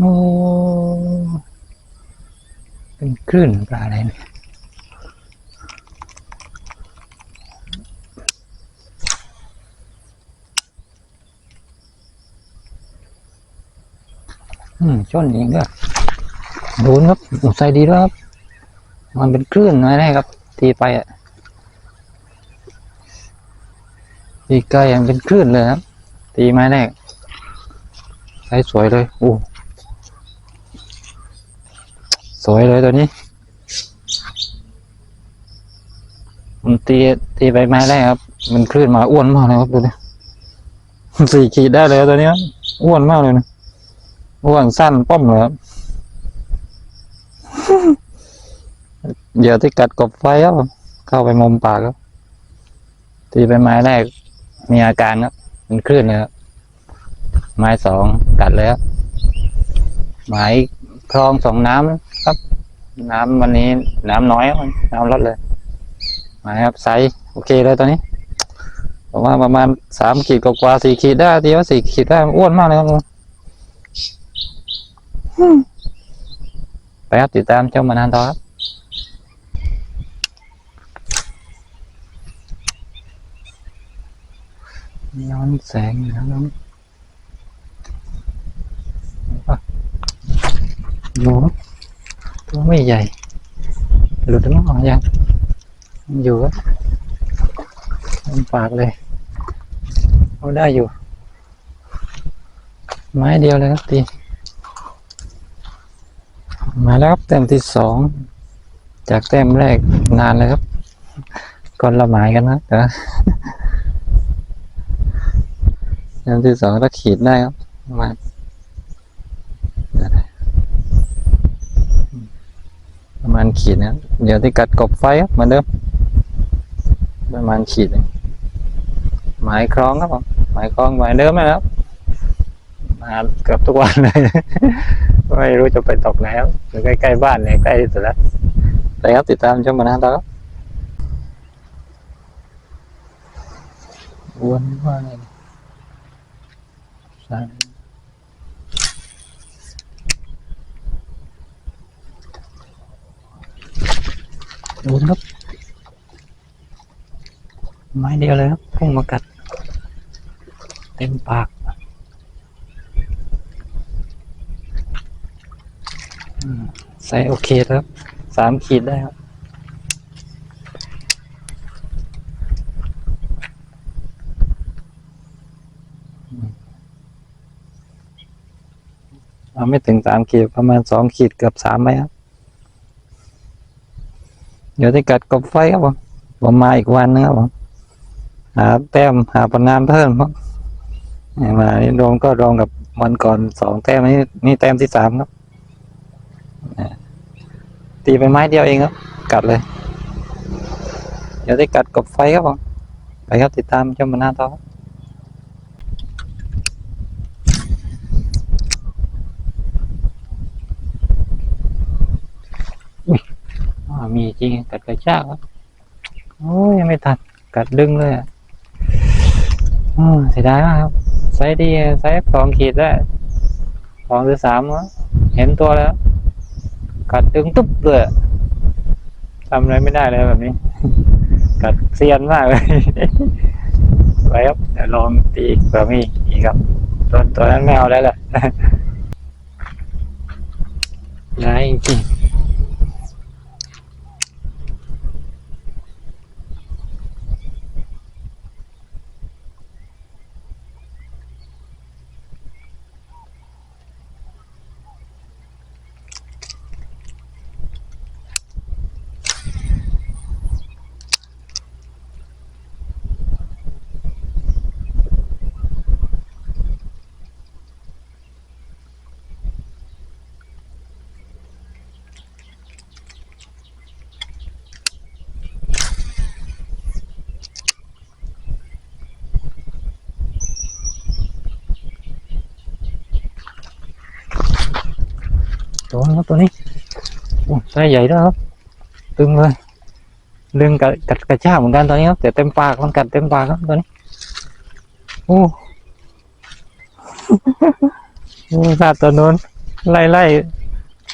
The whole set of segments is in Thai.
โอ้เป็นคลื่นปลาอะไรเนี่ยอืมชนเองด้ยโดนครับโอ้ใส่ดีด้วยครับ มันเป็นคลื่นน้อยแน่ครับ ตีไปอะตีไกลยังเป็นคลื่นเลยครับ ตีไม้แรกใช้สวยเลย โอ้ วยเลยตัวนี้มันตีตีไปไม้แรกครับ มันคลื่นมาอ้วนมากเลยครับตัวนี้สี่ขีดได้เลยตัวนี้อ้วนมากเลยนะอ้วนสั้นป้อมเลยครับเดี๋ยวที่กัดกบไฟครับเข้าไปมุมปากครับตีไปไม้แรก มีอาการครับมันคลื่นเลยครับไม้สองกัดเลยครับไม้คลองสองน้ำ ครับ น้ำวันนี้น้ำน้อยครับน้ำลดเลยไม้ครับไซส์โอเคเลยตอนนี้ผมว่าประมาณสามขีดกว่าๆสี่ขีดได้ทีว่าสี่ขีดได้อ้วนมากเลยครับผมไปครับติดตามชมมานานต่อครับย้อนแสงอยู่นะน้องอยู่ครับ ตัวไม่ใหญ่ หลุดมั้งออกยังอยู่ครับมันปากเลยเอาได้อยู่ ไม้เดียวเลยครับตีมาแล้วครับแต้มที่สองจากแต้มแรกนานเลยครับก่อนละหมายกันนะเดี๋ยวอันที่สองก็ขีดได้ครับมาณประมาณ ขีดนะเดี๋ยวที่กัดกบไฟครับเหมือนเดิมประมาณขีดหนึ่งหมายคล้องครับผมหมายคล้องหมายเดิมนะครับมาเกือบทุกวันเลย ไม่รู้จะไปตกไหนครับอยู่ใกล้ๆบ้านเนี่ยใกล้สุดแล้วไปครับติดตามชมมานะต่อครับวนว่าไงใช่ดูนครับ ไม้เดียวเลยครับพุ่งมากัด เต็มปาก ใส่โอเคแล้วครับ สามขีดได้ครับเอาไม่ถึงสามขีดประมาณสองขีดเกือบสามไหมครับ เดี๋ยวที่กัดกบไฟครับผมผมมาอีกวันนึงครับผมหาแต้มหาผลงานเพิ่มครับนี่มานี่รวมก็รวมกับวันก่อนสองแต้มนี่นี่แต้มที่สามครับตีไปไม้เดียวเองครับ กัดเลย เดี๋ยวได้กัดกบไฟครับผมไปครับติดตามชมมาหน้าต่อครับ อ่า มีจริง กัดกระชากครับโอ้ยยังไม่ทันกัดดึงเลยอะเสียดายมากครับไซส์ดีไซส์สองขีดได้สองหรือสามวะเห็นตัวแล้ว กัดดึงตุ๊บเลยทำอะไรไม่ได้เลยแบบนี้ กัดเซียนมากเลยไปครับเดี๋ยวลองตีอีกเผื่อมีอีกครับตัวตัวนั้นไม่เอาแล้วแหละร้ายจริง โดนครับตัวนี้โอ้ไส้ใหญ่ด้วยครับ ตึงเลยดึงกัดกัดกระชากเหมือนกันตอนนี้ครับแต่เต็มปากมันกัดเต็มปากครับตัวนี้โอ้โอ้ซาดตัวนู้นไล่ไล่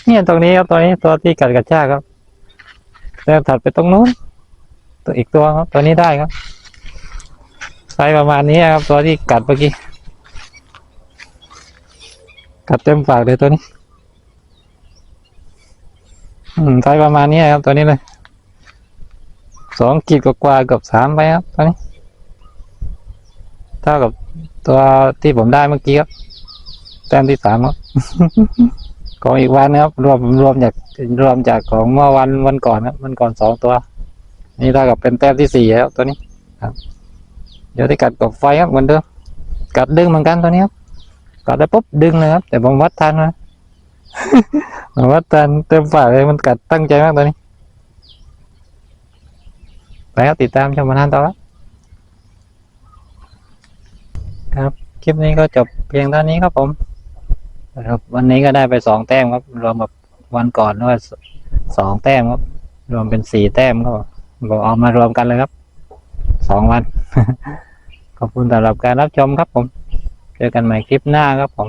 เนี่ยตรงนี้ครับตัวนี้ตัวที่กัดกระชากครับแล้วถัดไปตรงนู้น ตัวอีกตัวครับตัวนี้ได้ครับไซส์ประมาณนี้ครับ ตัวที่กัดเมื่อกี้กัดเต็มปากเลยตัวนี้ อืมไซส์ประมาณนี้ครับ ตัวนี้เลยสองขีดกว่าเกับสามไปครับตัวนี้เท่ากับตัวที่ผมได้เมื่อกี้ครับแต้มที่สามครับของอีกวันนะครับ รวมรวมจากรวมจากของเมื่อวันวันก่อนครับวันก่อนสองตัว นี่เท่ากับเป็นแต้มที่สี่แล้วตัวนี้ครับ เดี๋ยวที่กัดกับไฟครับเหมือนเดิมกัดดึงเหมือนกันตัวนี้ครับกัดได้ปุ๊บดึงเลยครับแต่ผมวัดทันนะ ผมวัดทันเต็มปากเลยมันกัดตั้งใจมากตัวนี้ไปครับติดตามชมมานานต่อครับครับ คลิปนี้ก็จบเพียงเท่านี้ครับผมครับวันนี้ก็ได้ไปสองแต้มครับ รวมกับวันก่อนด้วยสองแต้มครับ รวมเป็นสี่แต้มก็บอกเอามารวมกันเลยครับสองวัน ขอบคุณสำหรับการรับชมครับผม เจอกันใหม่คลิปหน้าครับผม